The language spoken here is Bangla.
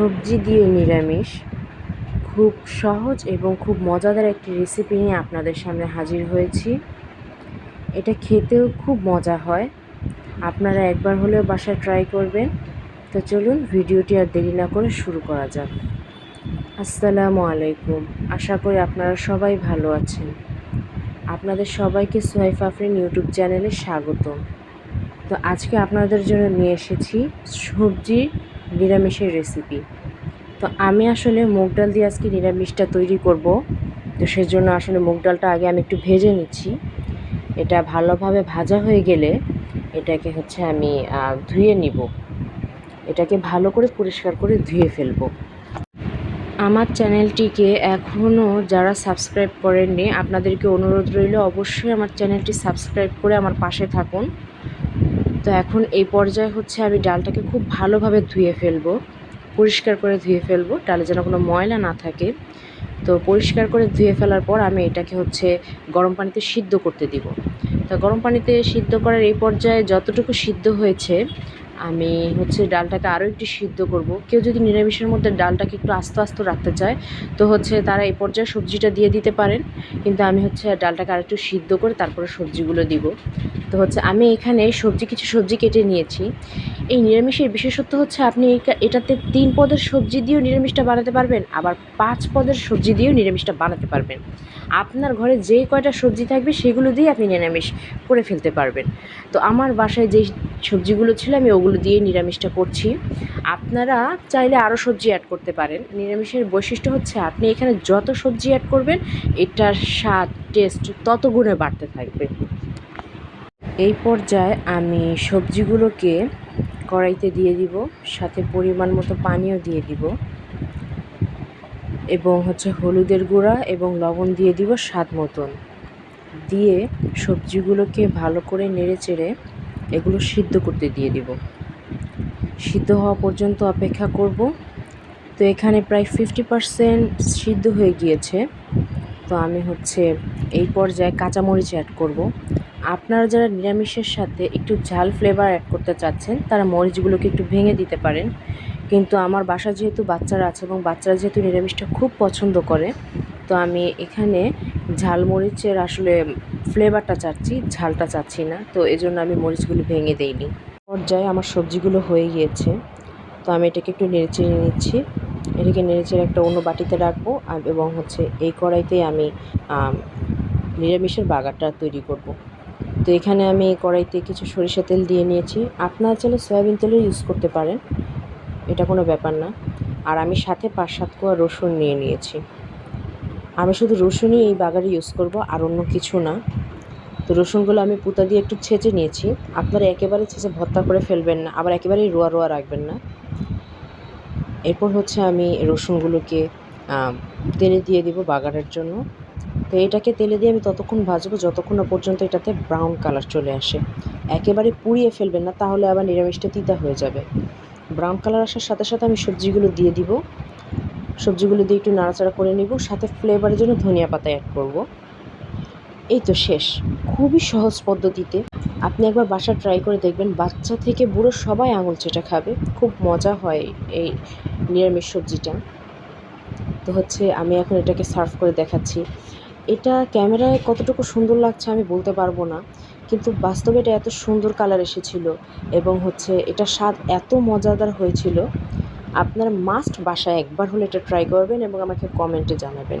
সবজি দিয়ে নিরামিষ। খুব সহজ এবং খুব মজাদার একটি রেসিপি নিয়ে আপনাদের সামনে হাজির হয়েছি। এটা খেতেও খুব মজা হয়। আপনারা একবার হলেও বাসায় ট্রাই করবেন। তো চলুন ভিডিওটি আর দেরি না করে শুরু করা যাক। আসসালামু আলাইকুম। আশা করি আপনারা সবাই ভালো আছেন। আপনাদের সবাইকে সোহাইফ আফরিন ইউটিউব চ্যানেলে স্বাগতম। তো আজকে আপনাদের জন্য নিয়ে এসেছি সবজি নিরামিষের রেসিপি তো আমি আসলে মুগ ডাল দিয়ে আজকে নিরামিষটা তৈরি করব। তো সেজন্য আসলে মুগ ডালটা আগে আমি একটু ভেজে নিচ্ছি। এটা ভালোভাবে ভাজা হয়ে গেলে এটাকে হচ্ছে আমি ধুয়ে নিব। এটাকে ভালো করে পরিষ্কার করে ধুয়ে ফেলব। আমার চ্যানেলটিকে এখনও যারা সাবস্ক্রাইব করেননি, আপনাদেরকে অনুরোধ রইল অবশ্যই আমার চ্যানেলটি সাবস্ক্রাইব করে আমার পাশে থাকুন। তো এখন এই পর্যায়ে হচ্ছে আমি ডালটাকে খুব ভালোভাবে ধুয়ে ফেলব, পরিষ্কার করে ধুয়ে ফেলব, ডালে যেন কোনো ময়লা না থাকে। তো পরিষ্কার করে ধুয়ে ফেলার পর আমি এটাকে হচ্ছে গরম পানিতে সিদ্ধ করতে দিব। তো গরম পানিতে সিদ্ধ করার এই পর্যায়ে যতটুকু সিদ্ধ হয়েছে আমি হচ্ছে ডালটাকে আরও একটু সিদ্ধ করব। কেউ যদি নিরামিষের মধ্যে ডালটাকে একটু আস্তে আস্তে রাখতে চায়, তো হচ্ছে তারা এই পর্যায়ে সবজিটা দিয়ে দিতে পারেন। কিন্তু আমি হচ্ছে ডালটাকে আরেকটু সিদ্ধ করে তারপরে সবজিগুলো দিব। তো হচ্ছে আমি এখানে সবজি, কিছু সবজি কেটে নিয়েছি। এই নিরামিষের বিশেষত্ব হচ্ছে আপনি এটাতে তিন পদের সবজি দিয়েও নিরামিষটা বানাতে পারবেন, আবার পাঁচ পদের সবজি দিয়েও নিরামিষটা বানাতে পারবেন। আপনার ঘরে যে কয়টা সবজি থাকবে সেগুলো দিয়ে আপনি নিরামিষ করে ফেলতে পারবেন। তো আমার বাসায় যেই সবজিগুলো ছিল আমি ওগুলো দিয়ে নিরামিষটা করছি। আপনারা চাইলে আরও সবজি অ্যাড করতে পারেন। নিরামিষের বৈশিষ্ট্য হচ্ছে আপনি এখানে যত সবজি অ্যাড করবেন, এটার স্বাদ টেস্ট তত গুণে বাড়তে থাকবে। এই পর্যায়ে আমি সবজিগুলোকে কড়াইতে দিয়ে দিব, সাথে পরিমাণ মতো পানিও দিয়ে দিব। এবং হচ্ছে হলুদের গুঁড়া এবং লবণ দিয়ে দিব স্বাদ মতন। দিয়ে সবজিগুলোকে ভালো করে নেড়ে চেড়ে এগুলো সিদ্ধ করতে দিয়ে দিব। সিদ্ধ হওয়া পর্যন্ত অপেক্ষা করব। তো এখানে প্রায় ফিফটি পারসেন্ট সিদ্ধ হয়ে গিয়েছে। তো আমি হচ্ছে এই পর্যায়ে কাঁচামরিচ অ্যাড করব। আপনারা যারা নিরামিষের সাথে একটু ঝাল ফ্লেভার অ্যাড করতে চাচ্ছেন, তারা মরিচগুলোকে একটু ভেঙে দিতে পারেন। কিন্তু আমার বাসা যেহেতু বাচ্চারা আছে এবং বাচ্চারা যেহেতু নিরামিষটা খুব পছন্দ করে, তো আমি এখানে ঝালমরিচের আসলে ফ্লেভারটা চাচ্ছি, ঝালটা চাচ্ছি না। তো এজন্য আমি মরিচগুলো ভেঙে দেইনি। পর্যায়ে আমার সবজিগুলো হয়ে গিয়েছে। তো আমি এটাকে একটু নেড়েচেড়ে নিচ্ছি। এটাকে নেড়েচেড়ে একটা অন্য বাটিতে রাখব এবং হচ্ছে এই কড়াইতেই আমি নিরামিষের বাগারটা তৈরি করব। তো এখানে আমি এই কড়াইতে কিছু সরিষা তেল দিয়ে নিয়েছি। আপনারা চাইলে সয়াবিন তেলও ইউজ করতে পারেন। এটা কোনো ব্যাপার না। আর আমি সাথে পাঁচ সাত কোয়া রসুন নিয়ে নিয়েছি। আমি শুধু রসুনই এই বাগারে ইউজ করব আর অন্য কিছু না। তো রসুনগুলো আমি পুঁতা দিয়ে একটু ছেঁচে নিয়েছি। আপনারা একেবারে ছেঁচে ভর্তা করে ফেলবেন না, আবার একেবারেই রোয়া রোয়া রাখবেন না। এরপর হচ্ছে আমি রসুনগুলোকে তেলে দিয়ে দিব বাগারের জন্য। তো এটাকে তেলে দিয়ে আমি ততক্ষণ ভাজবো যতক্ষণ না পর্যন্ত এটাতে ব্রাউন কালার চলে আসে। একেবারে পুড়িয়ে ফেলবেন না, তাহলে আবার নিরামিষটা তিতা হয়ে যাবে। ব্রাউন কালার আসার সাথে সাথে আমি সবজিগুলো দিয়ে দিব। সবজিগুলো দিয়ে একটু নাড়াচাড়া করে নিব, সাথে ফ্লেভারের জন্য ধনিয়া পাতা অ্যাড করব। এই তো শেষ। খুবই সহজ পদ্ধতিতে আপনি একবার বাসা ট্রাই করে দেখবেন বাচ্চা থেকে বুড়ো সবাই আঙুল চেটে খাবে। খুব মজা হয় এই নিরামিষ সবজিটা। তো হচ্ছে আমি এখন এটাকে সার্ভ করে দেখাচ্ছি। এটা ক্যামেরায় কতটুকু সুন্দর লাগছে আমি বলতে পারব না, কিন্তু বাস্তবে এটা এত সুন্দর কালার এসেছিল এবং হচ্ছে এটা স্বাদ এত মজাদার হয়েছিল। আপনারা মাস্ট বাসায় একবার হলে এটা ট্রাই করবেন এবং আমাকে কমেন্টে জানাবেন।